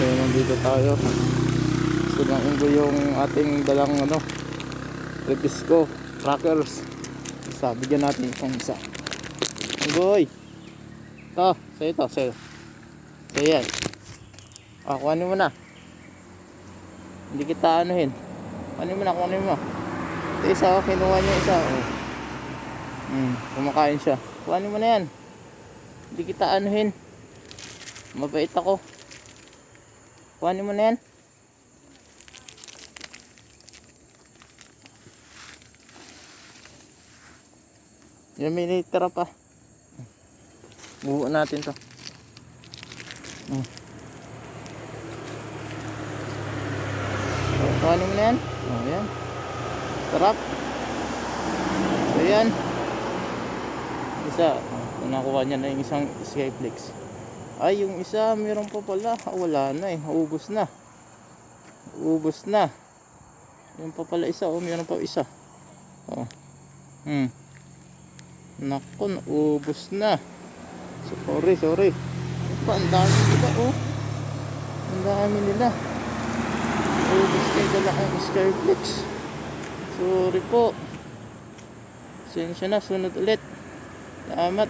Ayun, nandito tayo. So, naunggo yung ating dalang ano, Rebisco Crackers. Isa, bigyan natin isang isa. Unggoy! Ito, sa'yo ito, sa'yo. Sa'yo yan. Ah, kuhanin mo na. Hindi kita anuhin. Kuhanin mo na, kuhanin mo. Ito isa, oh, kinuha niya isa. Oh. Hmm, kumakain siya. Kuhanin mo na yan. Hindi kita anuhin. Mabait ako. Kuhanin mo na yan. Yan may natira pa. Buo natin to. Hmm. Oh, kuhanin mo yan. Oh, yan. Sarap. So yan. Isa. Oh, nakuha niya na yung isang Skyflex. Ay, yung isa, meron pa pala. Ah, wala na eh. Ubus na. Ubus na. Yung pa pala isa. Oh, meron pa isa. Oh. Hmm. Naku, naubos na. So, sorry, sorry. Pa, ang dami nila, oh. Ang dami nila. Ubus kayo dala ang Skyflex. Sorry po. Sensya na, sunod ulit. Salamat.